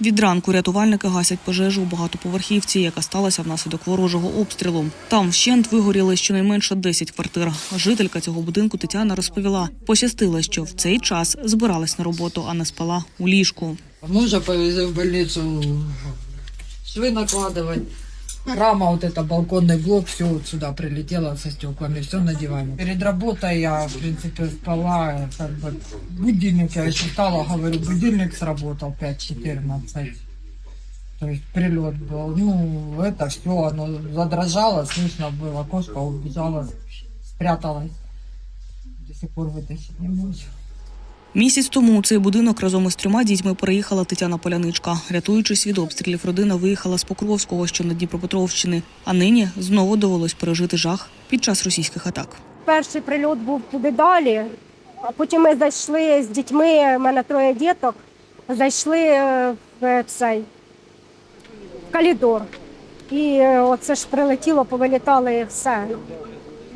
Від ранку рятувальники гасять пожежу у багатоповерхівці, яка сталася внаслідок ворожого обстрілу. Там вщент вигоріли щонайменше 10 квартир. Жителька цього будинку Тетяна розповіла, пощастило, що в цей час збиралась на роботу, а не спала у ліжку. Мужа повезли в швы накладывать. Рама, вот это балконный блок, все вот сюда прилетело со стеклами, все на диване. Перед работой я, в принципе, спала, как бы, будильник я считала, говорю, будильник сработал 5.14. То есть прилет был. Ну, это все, оно задрожало, слышно было, кошка убежала, спряталась. До сих пор вытащить не могу. Місяць тому у цей будинок разом із трьома дітьми переїхала Тетяна Поляничка. Рятуючись від обстрілів, родина виїхала з Покровського, що на Дніпропетровщини. А нині знову довелось пережити жах під час російських атак. Перший прильот був туди далі, а потім ми зайшли з дітьми, в мене троє діток, зайшли е, в цей в коридор. І е, оце ж прилетіло, повилітали все.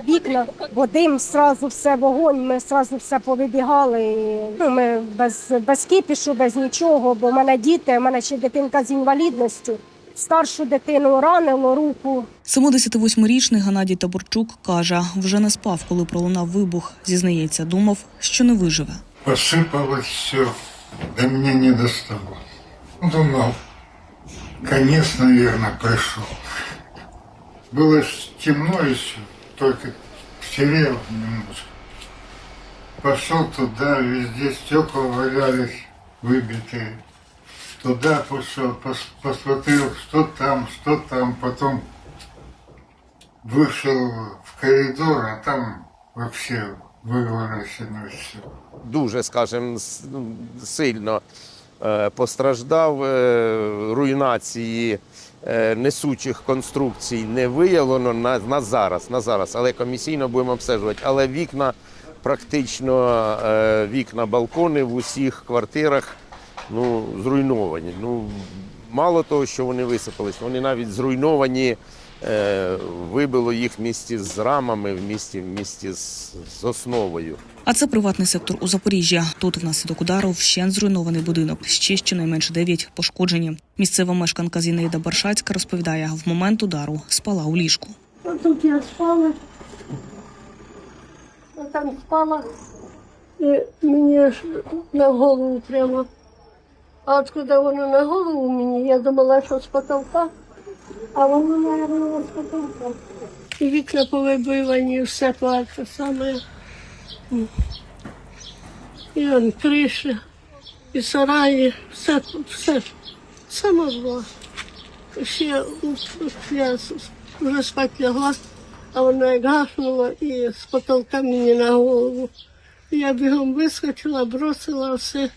Вікна, бо дим, сразу все вогонь, ми сразу все повибігали. І, ну, ми без, без кіпішу, без нічого, бо в мене діти, в мене ще дитинка з інвалідністю. Старшу дитину ранило руку, 78-річний Геннадій Таборчук каже, вже не спав, коли пролунав вибух. Зізнається, думав, що не виживе. Посыпалось все, до меня не достало. Конец, наверное, пришел. Было ж темно еще, только серел немножко. Пошел туда, везде стекла валялись, выбитые. Туда пошел, пос- посмотрел, что там, что там, потом вышел в коридор, а там вообще выворочено все. дуже, скажімо, с- ну, сильно е, постраждав. Е, Руйнації е, несучих конструкцій не виявлено на, на зараз, на зараз, але комісійно будемо обстежувати. Але вікна, практично е, вікна, балкони в усіх квартирах ну, зруйновані. Ну, мало того, що вони висипались, вони навіть зруйновані. Е, Вибило їх в місті з рамами, в місті, в місті з, з основою. А це приватний сектор у Запоріжжя. Тут внаслідок удару вщент зруйнований будинок. Ще щонайменше дев'ять пошкоджені. Місцева мешканка Зінаїда Баршацька розповідає, в момент удару спала у ліжку. Тут я спала. Я там спала. І мені аж на голову прямо. А от коли воно на голову мені, я думала, що з потолка, а воно, мабуть, з потолка. І вікна повибивані, все те саме. І он криша, і сараї, все, все, саме зло. Ще я вже спати лягла, а воно як гахнуло і з потолка мені на голову. Я бігом вискочила, бросила все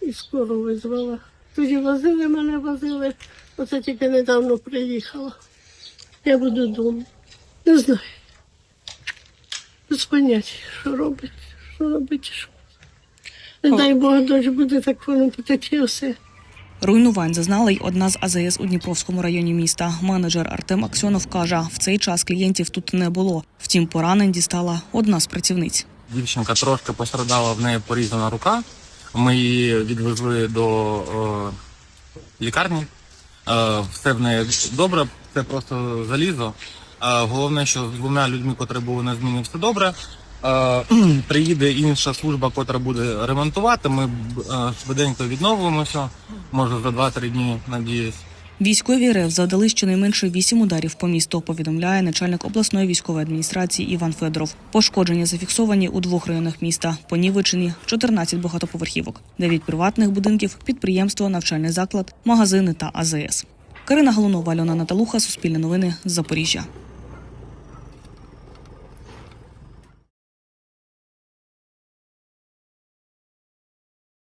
і скоро визвала. Тоді возили мене, возили, оце тільки недавно приїхала. Я буду вдома. Не знаю. Без поняття, що робить, що робить, що. Не дай Бог, дощ буде, так воно потече все. Руйнувань зазнала й одна з АЗС у Дніпровському районі міста. Менеджер Артем Аксьонов каже, в цей час клієнтів тут не було. Втім, поранень дістала одна з працівниць. Дівчинка трошки пострадала, в неї порізана рука. Ми її відвезли до е, лікарні. Е, все в неї добре, це просто залізо. Е, головне, що з двома людьми, котрі були на зміні, все добре. Е, приїде інша служба, котра буде ремонтувати. Ми е, швиденько відновимося. Може за 2-3 дні, надіюсь. Військові РФ завдали щонайменше вісім ударів по місту. Повідомляє начальник обласної військової адміністрації Іван Федоров. Пошкодження зафіксовані у двох районах міста. Понівечені 14 багатоповерхівок, 9 приватних будинків, підприємство, навчальний заклад, магазини та АЗС. Карина Галунова, Альона Наталуха, Суспільне новини, Запоріжжя.